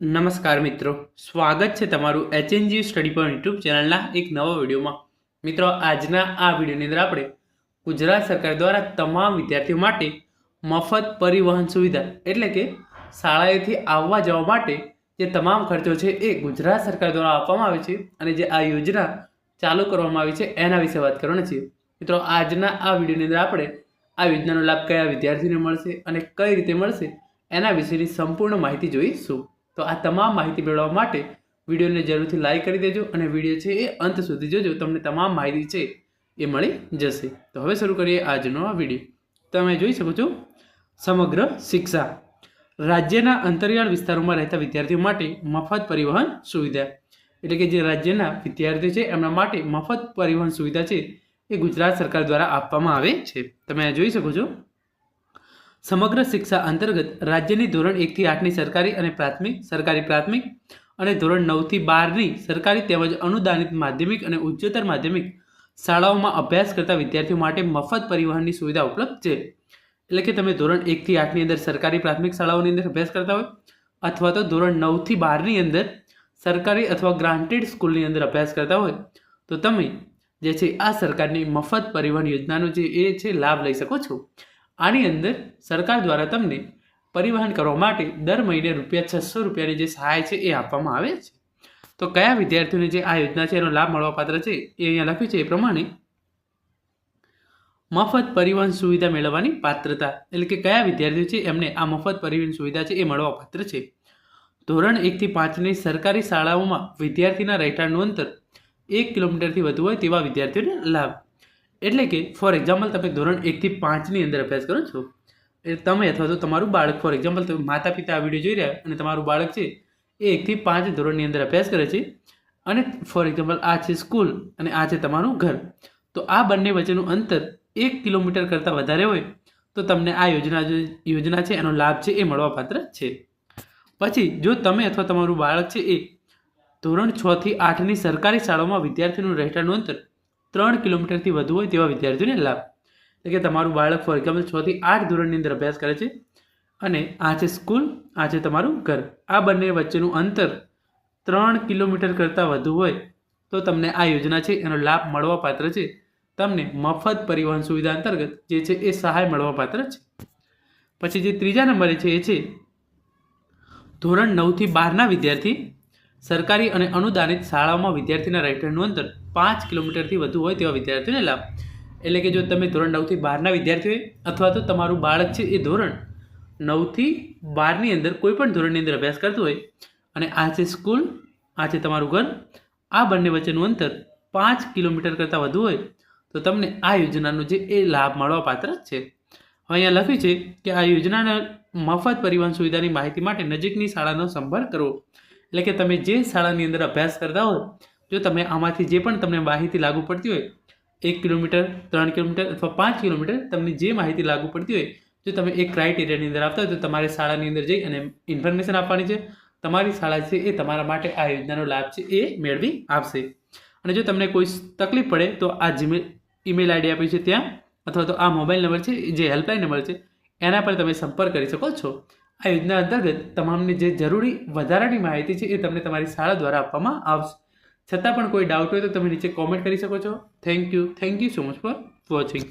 નમસ્કાર મિત્રો. સ્વાગત છે તમારું એચએનજી સ્ટડી પોઈન્ટ યુટ્યુબ ચેનલના એક નવા વિડીયોમાં. મિત્રો, આજના આ વિડીયોની અંદર આપણે ગુજરાત સરકાર દ્વારા તમામ વિદ્યાર્થીઓ માટે મફત પરિવહન સુવિધા એટલે કે શાળાએથી આવવા જવા માટે જે તમામ ખર્ચો છે એ ગુજરાત સરકાર દ્વારા આપવામાં આવે છે અને જે આ યોજના ચાલુ કરવામાં આવી છે એના વિશે વાત કરવાની છે. મિત્રો, આજના આ વિડીયોની અંદર આપણે આ યોજનાનો લાભ કયા વિદ્યાર્થીને મળશે અને કઈ રીતે મળશે એના વિશેની સંપૂર્ણ માહિતી જોઈશું. તો આ તમામ માહિતી મેળવવા માટે વિડીયોને જરૂરથી લાઇક કરી દેજો અને વીડિયો છે એ અંત સુધી જોજો. તમને તમામ માહિતી છે એ મળી જશે. તો હવે શરૂ કરીએ આજનો આ વીડિયો. તમે જોઈ શકો છો, સમગ્ર શિક્ષા રાજ્યના અંતરિયાળ વિસ્તારોમાં રહેતા વિદ્યાર્થીઓ માટે મફત પરિવહન સુવિધા. એટલે કે જે રાજ્યના વિદ્યાર્થીઓ છે, એમના માટે મફત પરિવહન સુવિધા છે એ ગુજરાત સરકાર દ્વારા આપવામાં આવે છે. તમે જોઈ શકો છો સમગ્ર શિક્ષા અંતર્ગત રાજ્યની ધોરણ એકથી આઠની સરકારી અને પ્રાથમિક, સરકારી પ્રાથમિક અને ધોરણ નવથી બારની સરકારી તેમજ અનુદાનિત માધ્યમિક અને ઉચ્ચતર માધ્યમિક શાળાઓમાં અભ્યાસ કરતા વિદ્યાર્થીઓ માટે મફત પરિવહનની સુવિધા ઉપલબ્ધ છે. એટલે કે તમે ધોરણ એકથી આઠની અંદર સરકારી પ્રાથમિક શાળાઓની અંદર અભ્યાસ કરતા હોય અથવા તો ધોરણ નવથી બારની અંદર સરકારી અથવા ગ્રાન્ટેડ સ્કૂલની અંદર અભ્યાસ કરતા હોય તો તમે જે છે આ સરકારની મફત પરિવહન યોજનાનો જે એ છે લાભ લઈ શકો છો. આની અંદર સરકાર દ્વારા તમને પરિવહન કરવા માટે દર મહિને રૂપિયા છસો રૂપિયાની જે સહાય છે એ આપવામાં આવે છે. તો કયા વિદ્યાર્થીઓને જે આ યોજના છે એનો લાભ મળવાપાત્ર છે એ અહીંયા લખ્યું છે એ પ્રમાણે મફત પરિવહન સુવિધા મેળવવાની પાત્રતા એટલે કે કયા વિદ્યાર્થીઓ છે એમને આ મફત પરિવહન સુવિધા છે એ મળવા પાત્ર છે. ધોરણ એકથી પાંચની સરકારી શાળાઓમાં વિદ્યાર્થીના રહેઠાણનું અંતર એક કિલોમીટરથી વધુ હોય તેવા વિદ્યાર્થીઓને લાભ. એટલે કે ફોર એક્ઝામ્પલ તમે ધોરણ એકથી પાંચની અંદર અભ્યાસ કરો છો, એ તમે અથવા તો તમારું બાળક ફોર એક્ઝામ્પલ તમે માતા પિતા આ વીડિયો જોઈ રહ્યા અને તમારું બાળક છે, એ એકથી પાંચ ધોરણની અંદર અભ્યાસ કરે છે, અને ફોર એક્ઝામ્પલ આ છે સ્કૂલ અને આ છે તમારું ઘર. તો આ બંને વચ્ચેનું અંતર એક કિલોમીટર કરતાં વધારે હોય, તો તમને આ યોજના યોજના છે, એનો લાભ છે, એ મળવાપાત્ર છે. પછી, જો તમે અથવા તમારું બાળક છે, એ ધોરણ છથી આઠની સરકારી શાળાઓમાં વિદ્યાર્થીનું રહેઠાણનું અંતર ત્રણ કિલોમીટરથી વધુ હોય તેવા વિદ્યાર્થીઓને લાભ. એટલે કે તમારું બાળક ફોર એક્ઝામ્પલ છ થી આઠ ધોરણની અંદર અભ્યાસ કરે છે અને આ છે સ્કૂલ, આ છે તમારું ઘર. આ બંને વચ્ચેનું અંતર ત્રણ કિલોમીટર કરતાં વધુ હોય તો તમને આ યોજના છે, એનો લાભ મળવા પાત્ર છે. તમને મફત પરિવહન સુવિધા અંતર્ગત જે છે એ સહાય મળવા પાત્ર છે. પછી જે ત્રીજા નંબરે છે એ છે ધોરણ નવથી બારના વિદ્યાર્થી સરકારી અને અનુદાનિત શાળાઓમાં વિદ્યાર્થીના રહેઠાણનું અંતર પાંચ કિલોમીટરથી વધુ હોય તેવા વિદ્યાર્થીઓને લાભ. એટલે કે જો તમે ધોરણ નવથી બારના વિદ્યાર્થી હોય, અથવા તો તમારું બાળક છે એ ધોરણ નવથી બારની અંદર કોઈપણ ધોરણની અંદર અભ્યાસ કરતું હોય, અને આ છે સ્કૂલ, આ છે તમારું ઘર, આ બંને વચ્ચેનું અંતર પાંચ કિલોમીટર કરતાં વધુ હોય, તો તમને આ યોજનાનો જે એ લાભ મળવા પાત્ર છે. હવે અહીંયા લખ્યું છે કે આ યોજનાના મફત પરિવહન સુવિધાની માહિતી માટે નજીકની શાળાનો સંપર્ક કરવો. એટલે કે તમે જે શાળાની અંદર અભ્યાસ કરતા હો, જો તમે આમાંથી જે પણ તમને માહિતી લાગુ પડતી હોય, એક કિલોમીટર, ત્રણ કિલોમીટર અથવા પાંચ કિલોમીટર તમને જે માહિતી લાગુ પડતી હોય, જો તમે એક ક્રાઇટેરિયાની અંદર આવતા હોય, તો તમારે શાળાની અંદર જઈ અને ઇન્ફોર્મેશન આપવાની છે. તમારી શાળા છે એ તમારા માટે આ યોજનાનો લાભ છે એ મેળવી આપશે. અને જો તમને કોઈ તકલીફ પડે, તો આ જીમેલ ઈમેલ આઈડી આપી છે ત્યાં, અથવા તો આ મોબાઈલ નંબર છે, જે હેલ્પલાઇન નંબર છે, એના પર તમે સંપર્ક કરી શકો છો. આ યોજના અંતર્ગત તમામની જે જરૂરી વધારાની માહિતી છે એ તમને તમારી શાળા દ્વારા આપવામાં આવશે. છતાં પણ કોઈ ડાઉટ હોય તો તમે નીચે કોમેન્ટ કરી શકો છો. Thank you thank you so much for watching